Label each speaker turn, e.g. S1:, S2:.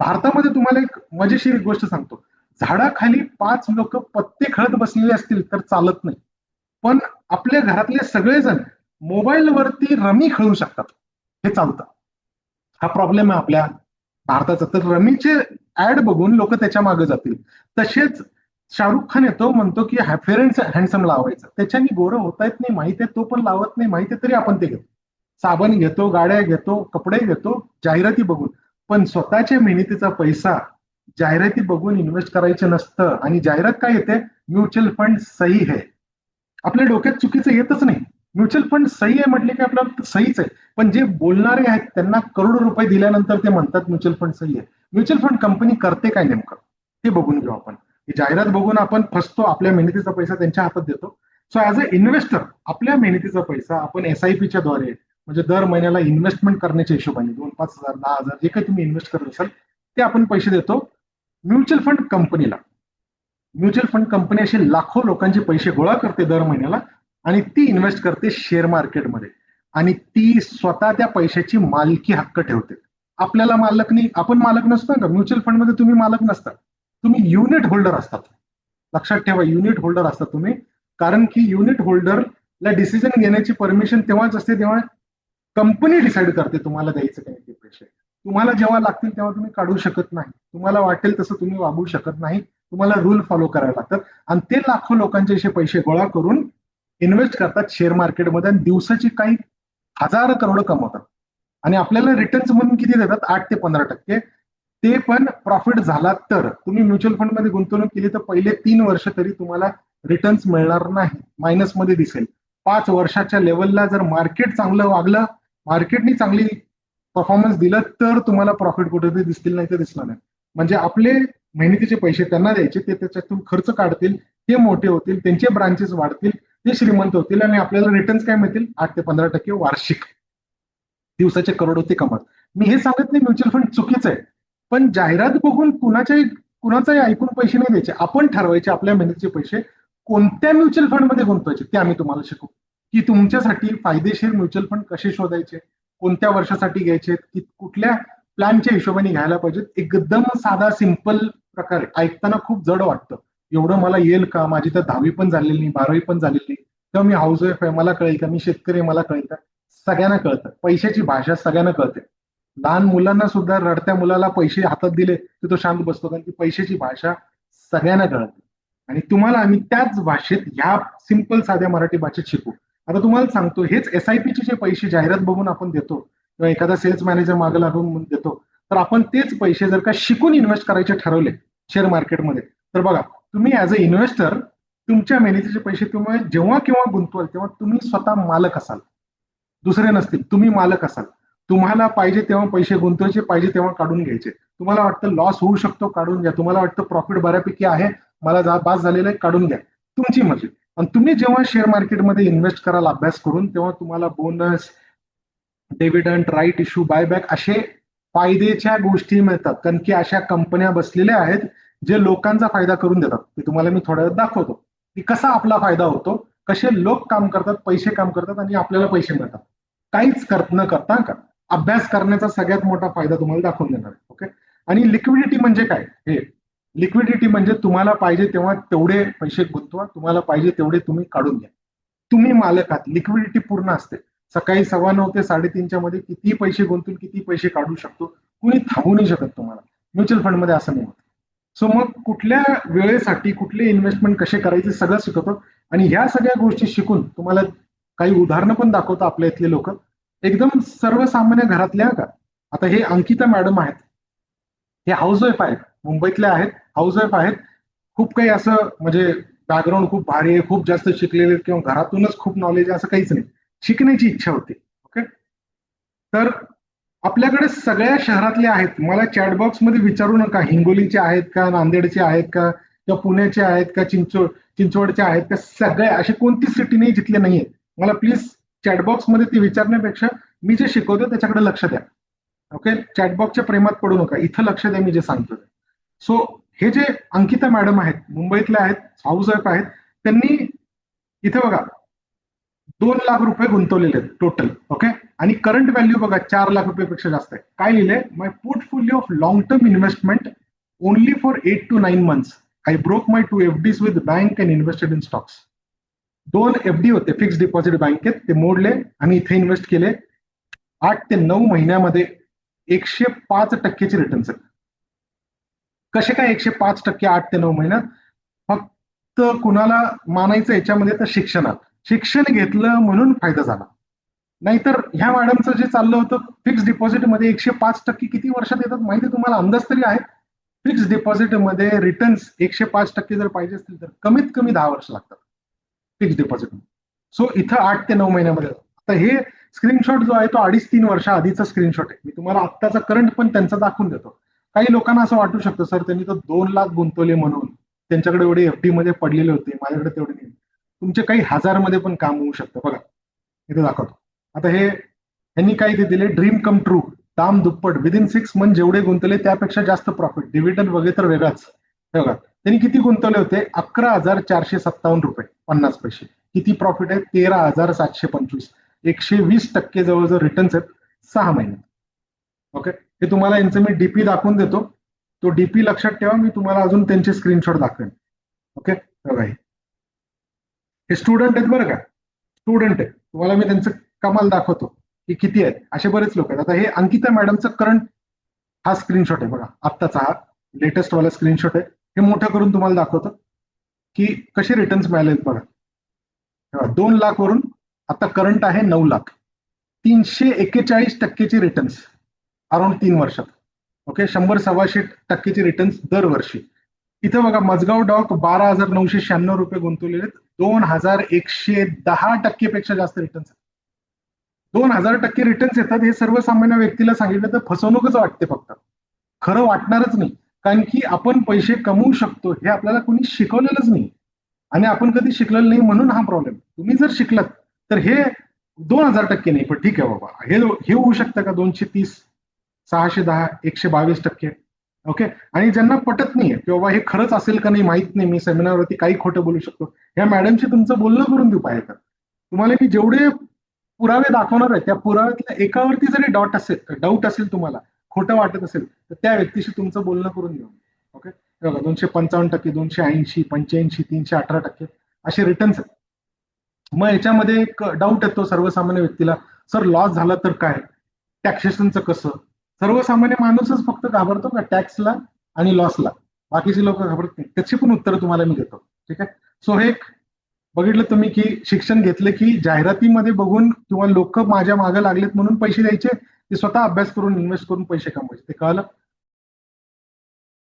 S1: भारतामध्ये तुम्हाला एक मजेशीर गोष्ट सांगतो. झाडाखाली पाच लोक पत्ते खेळत बसलेले असतील तर चालत नाही. पण आपल्या घरातले सगळेजण मोबाईलवरती रमी खेळू शकतात. हे चालतं. हा प्रॉब्लेम आहे आपल्या भारताचा. तर रमीचे ऍड बघून लोक त्याच्यामागे जातील. तसेच शाहरुख खान येतो म्हणतो की फेअर हँडसम लावायचं. त्याच्याने गोरं होता येत नाही माहिती आहे तो पण लावत नाही माहिती आहे तरी आपण ते घेतो. साबण घेतो गाड्या घेतो कपडे घेतो जाहिराती बघून. पण स्वतःच्या मेहनतीचा पैसा जाहिराती बघून इन्व्हेस्ट करायचं नसतं. आणि जाहिरात काय येते? म्युच्युअल फंड सही आहे. आपल्या डोक्यात चुकीचं येतच नाही. म्युच्युअल फंड सही आहे म्हटले की आपल्याला सहीच आहे. पण जे बोलणारे आहेत त्यांना करोडो रुपये दिल्यानंतर ते म्हणतात म्युच्युअल फंड सही आहे. म्युच्युअल फंड कंपनी करते काय नेमकं? ते बघून घेऊ आपण. जाहिरात बघून आपण फसतो आपल्या मेहनतीचा पैसा त्यांच्या हातात देतो. सो ऍज अ इन्व्हेस्टर आपल्या मेहनतीचा पैसा आपण एस आय पीच्या द्वारे म्हणजे दर महिन्याला इन्व्हेस्टमेंट करण्याच्या हिशोबाने दोन पाच हजार दहा हजार जे काही तुम्ही इन्व्हेस्ट करत असाल ते आपण पैसे देतो म्युच्युअल फंड कंपनीला म्युच्युअल फंड कंपनी असे लाखो लोकांचे पैसे गोळा करते दर महिन्याला आणि ती इन्व्हेस्ट करते शेअर मार्केटमध्ये आणि ती स्वतः त्या पैशाची मालकी हक्क ठेवते. आपल्याला मालक नाही आपण मालक नसतो का म्युच्युअल फंडमध्ये तुम्ही मालक नसता. तुम्ही युनिट होल्डर असतात. लक्षात ठेवा युनिट होल्डर असतात तुम्ही. कारण की युनिट होल्डरला डिसिजन घेण्याची परमिशन तेव्हाच असते तेव्हा कंपनी डिसाईड करते तुम्हाला द्यायचं काही ते पैसे. तुम्हाला जेव्हा लागतील तेव्हा तुम्ही काढू शकत नाही. तुम्हाला वाटेल तसं तुम्ही वागू शकत नाही. तुम्हाला रूल फॉलो करायला लागतात. आणि ते लाखो लोकांचे असे पैसे गोळा करून इन्व्हेस्ट करतात शेअर मार्केटमध्ये आणि दिवसाची काही हजार करोड कमवतात. आणि आपल्याला रिटर्न्स म्हणून किती देतात? आठ ते पंधरा टक्के. ते पण प्रॉफिट झाला तर. तुम्ही म्युच्युअल फंडमध्ये गुंतवणूक केली तर पहिले तीन वर्ष तरी तुम्हाला रिटर्न्स मिळणार नाही. मायनसमध्ये दिसेल. पाच वर्षाच्या लेवलला जर मार्केट चांगलं वागलं मार्केटनी चांगली परफॉर्मन्स दिलं तर तुम्हाला प्रॉफिट कुठेतरी दिसतील नाही तर दिसणार नाही. म्हणजे आपले मेहनतीचे पैसे त्यांना द्यायचे ते त्याच्यातून खर्च काढतील ते मोठे होतील त्यांचे ब्रांचेस वाढतील ते श्रीमंत होतील आणि आपल्याला रिटर्न्स काय मिळतील? आठ ते पंधरा टक्के वार्षिक. दिवसाचे करोड होते कमत मी हे सांगत नाही म्युच्युअल फंड चुकीचं आहे. पण जाहिरात बघून कुणाच्याही कुणाचाही ऐकून पैसे नाही द्यायचे. आपण ठरवायचे आपल्या मेहनतीचे पैसे कोणत्या म्युच्युअल फंडमध्ये गुंतवायचे ते आम्ही तुम्हाला शिकू की तुमच्यासाठी फायदेशीर म्युच्युअल फंड कसे शोधायचे कोणत्या वर्षासाठी घ्यायचे की कुठल्या प्लॅनच्या हिशोबाने घ्यायला पाहिजेत एकदम साधा सिंपल प्रकारे ऐकताना खूप जड वाटतं. एवढं मला येईल का? माझी तर दहावी पण झालेली नाही बारावी पण झालेली नाही. तेव्हा मी हाऊस वाईफ आहे मला कळेल का? मी शेतकरी मला कळेल का? सगळ्यांना कळतं. पैशाची भाषा सगळ्यांना कळते. लहान मुलांना सुद्धा रडत्या मुलाला पैसे हातात दिले तर तो शांत बसतो. कारण की पैशाची भाषा सगळ्यांना कळते. आणि तुम्हाला आम्ही त्याच भाषेत ह्या सिंपल साध्या मराठी भाषेत शिकू. आता तुम्हाला सांगतो हेच एस आय पीचे जे पैसे जाहिरात बघून आपण देतो किंवा एखादा सेल्स मॅनेजर मागे लागून देतो तर आपण तेच पैसे जर का शिकून इन्व्हेस्ट करायचे ठरवले शेअर मार्केटमध्ये तर बघा तुम्ही ऍज अ इन्व्हेस्टर तुमच्या मेहनतीचे पैसे तुम्ही जेव्हा किंवा गुंतवाल तेव्हा तुम्ही स्वतः मालक असाल. दुसरे नसतील तुम्ही मालक असाल. तुम्हाला पाहिजे तेव्हा पैसे गुंतवायचे पाहिजे तेव्हा काढून घ्यायचे. तुम्हाला वाटतं लॉस होऊ शकतो काढून घ्या. तुम्हाला वाटतं प्रॉफिट बऱ्यापैकी आहे मला जा बास झालेलं आहे काढून घ्या. तुमची मर्जी. आणि तुम्ही जेव्हा शेअर मार्केटमध्ये इन्व्हेस्ट कराल अभ्यास करून तेव्हा तुम्हाला bonus dividend right issue buyback असे फायद्याच्या गोष्टी मिळतात. कारण की अशा कंपन्या बसलेल्या आहेत जे लोकांचा फायदा करून देतात. ते तुम्हाला मी थोड्या वेळ दाखवतो. की कसा आपला फायदा होतो कसे लोक काम करतात पैसे काम करतात आणि आपल्याला पैसे मिळतात. काहीच करत न करता का? अभ्यास करण्याचा सगळ्यात मोठा फायदा तुम्हाला दाखवून देणार आहे. ओके आणि लिक्विडिटी म्हणजे काय? हे लिक्विडिटी म्हणजे तुम्हाला पाहिजे तेव्हा तेवढे पैसे गुंतवा तुम्हाला पाहिजे तेवढे तुम्ही काढून घ्या. तुम्ही मालक आहात लिक्विडिटी पूर्ण असते. सकाळी सव्वा नऊ ते साडेतीनच्या मध्ये किती पैसे गुंतून किती पैसे काढू शकतो कुणी थांबू नाही शकत तुम्हाला. म्युच्युअल फंडमध्ये असं नाही होत. सो मग कुठल्या वेळेसाठी कुठले इन्व्हेस्टमेंट कसे करायचे सगळं शिकवतो. आणि ह्या सगळ्या गोष्टी शिकून तुम्हाला काही उदाहरणं पण दाखवतो आपल्या इथले लोक. एकदम सर्वसामान्य घरातल्या का? आता हे अंकिता मॅडम आहेत. हे हाऊस वाईफ आहेत. मुंबईतल्या आहेत हाऊस वाईफ आहेत. खूप काही असं म्हणजे बॅकग्राऊंड खूप भारी आहे खूप जास्त शिकलेले किंवा घरातूनच खूप नॉलेज आहे असं काहीच नाही. शिकण्याची इच्छा होती ओके तर आपल्याकडे सगळ्या शहरातले आहेत. मला चॅटबॉक्समध्ये विचारू नका. हिंगोलीचे आहेत का नांदेडचे आहेत का किंवा पुण्याचे आहेत का चिंचो चिंचवडचे आहेत का सगळ्या अशी कोणती सिटी नाही जिथले नाहीये मला प्लीज चॅटबॉक्समध्ये ती विचारण्यापेक्षा मी जे शिकवतो त्याच्याकडे लक्ष द्या ओके चॅटबॉक्सच्या प्रेमात पडू नका. इथं लक्ष द्या मी जे सांगतो सो हे जे अंकिता मॅडम आहेत मुंबईतल्या आहेत हाऊस आहेत त्यांनी इथे बघा दोन लाख रुपये गुंतवलेले आहेत टोटल ओके आणि करंट व्हॅल्यू बघा चार लाख रुपयेपेक्षा जास्त आहे. काय लिहिले my portfolio of long term investment only for eight to nine months I broke my two F Ds with bank and invested in stocks दोन एफ डी होते फिक्स डिपॉझिट बँकेत ते मोडले आणि इथे इन्व्हेस्ट केले. आठ ते नऊ महिन्यामध्ये एकशे पाच टक्केचे रिटर्न्स आहेत. कसे काय एकशे पाच टक्के आठ ते नऊ महिन्यात फक्त कुणाला मानायचं याच्यामध्ये तर शिक्षणात. शिक्षण घेतलं म्हणून फायदा झाला. नाहीतर ह्या मॅडमचं जे चाललं होतं फिक्स डिपॉझिटमध्ये एकशे पाच टक्के किती वर्षात येतात माहिती तुम्हाला? अंदाज तरी आहे. फिक्स डिपॉझिटमध्ये रिटर्न्स एकशे पाच टक्के जर पाहिजे असतील तर कमीत कमी दहा वर्ष लागतात. फिक्स डिपॉझिट सो इथं आठ ते नऊ महिन्यामध्ये. आता हे स्क्रीनशॉट जो आहे तो अडीच तीन वर्षा आधीचा स्क्रीनशॉट आहे. मी तुम्हाला आत्ताचा करंट पण त्यांचा दाखवून देतो. काही लोकांना असं वाटू शकतं सर त्यांनी तर दोन लाख गुंतवले म्हणून. त्यांच्याकडे एवढे एफडी मध्ये पडलेले होते माझ्याकडे तेवढे नाही. तुमचे काही हजारमध्ये पण काम होऊ शकतं. बघा इथे दाखवतो. आता हे यांनी काय ते दिले? ड्रीम कम ट्रू दाम दुप्पट. विदिन सिक्स मंथ जेवढे गुंतवले त्यापेक्षा जास्त प्रॉफिट डिव्हिडंड वगैरे तर वेगळाच. हे बघा त्यांनी किती गुंतवले होते? अकरा हजार चारशे सत्तावन्न रुपये पन्नास पैसे. किती प्रॉफिट आहे? तेरा हजार सातशे पंचवीस. एकशे वीस टक्के जवळजवळ रिटर्न्स आहेत सहा महिन्यात. ओके हे तुम्हाला यांचं मी डीपी दाखवून देतो. तो डीपी लक्षात ठेवा मी तुम्हाला अजून त्यांचे स्क्रीनशॉट दाखवेन. ओके बघा हे. स्टुडंट आहेत बरं का? स्टुडंट आहे तुम्हाला मी त्यांचं कमाल दाखवतो की किती आहेत. असे बरेच लोक आहेत. आता हे अंकिता मॅडमचं करंट हा स्क्रीनशॉट आहे बघा. आत्ताचा हा लेटेस्ट वाला स्क्रीनशॉट आहे. हे मोठं करून तुम्हाला दाखवतो की कसे रिटर्न्स मिळाले आहेत बघा. बघा, दोन लाख वरून आता करंट आहे नऊ लाख. तीनशे एक्केचाळीस टक्केचे रिटर्न्स अराउंड तीन वर्षात. ओके शंभर सव्वाशे टक्केचे रिटर्न्स दरवर्षी. इथं बघा मजगाव डॉक बारा हजार नऊशे शहाण्णव रुपये गुंतवलेले आहेत. दोन हजार एकशे दहा टक्केपेक्षा जास्त रिटर्न्स दोन हजार टक्के रिटर्न्स येतात हे सर्वसामान्य व्यक्तीला सांगितलं तर फसवणूकच वाटते फक्त. खरं वाटणारच नाही. कारण की आपण पैसे कमवू शकतो हे आपल्याला कोणी शिकवलेलंच नाही. आणि आपण कधी शिकलेलं नाही म्हणून हा प्रॉब्लेम तुम्ही जर शिकलात तर हे दोन हजार टक्के नाही पण ठीक आहे बाबा. हे हे होऊ शकतं का दोनशे तीस सहाशे दहा एकशे बावीस टक्के. ओके आणि ज्यांना पटत नाहीये की बाबा हे खरंच असेल का नाही माहीत नाही मी सेमिनारवरती काही खोटं बोलू शकतो. या मॅडमशी तुमचं बोलणं करून देऊ पाहिजे तुम्हाला मी जेवढे पुरावे दाखवणार आहे त्या पुराव्यातल्या एकावरती जरी डॉट असेल डाऊट असेल तुम्हाला खोटं वाटत असेल तर त्या व्यक्तीशी तुमचं बोलणं करून घेऊ ओके बघा दोनशे पंचावन्न टक्के दोनशे ऐंशी पंच्याऐंशी तीनशे अठरा टक्के असे रिटर्न्स आहेत. मग याच्यामध्ये एक डाऊट येतो सर्वसामान्य व्यक्तीला सर लॉस झाला तर काय? टॅक्सेशनचं कसं? सर्वसामान्य माणूसच फक्त घाबरतो का टॅक्सला आणि लॉसला? बाकीचे लोक घाबरत नाही त्याची पण उत्तर तुम्हाला मी देतो. ठीक आहे? सो हे बघितलं तुम्ही की शिक्षण घेतलं की जाहिरातीमध्ये बघून किंवा लोक माझ्या मागे लागलेत म्हणून पैसे द्यायचे ते स्वतः अभ्यास करून इन्व्हेस्ट करून पैसे कमवायचे. ते कळलं?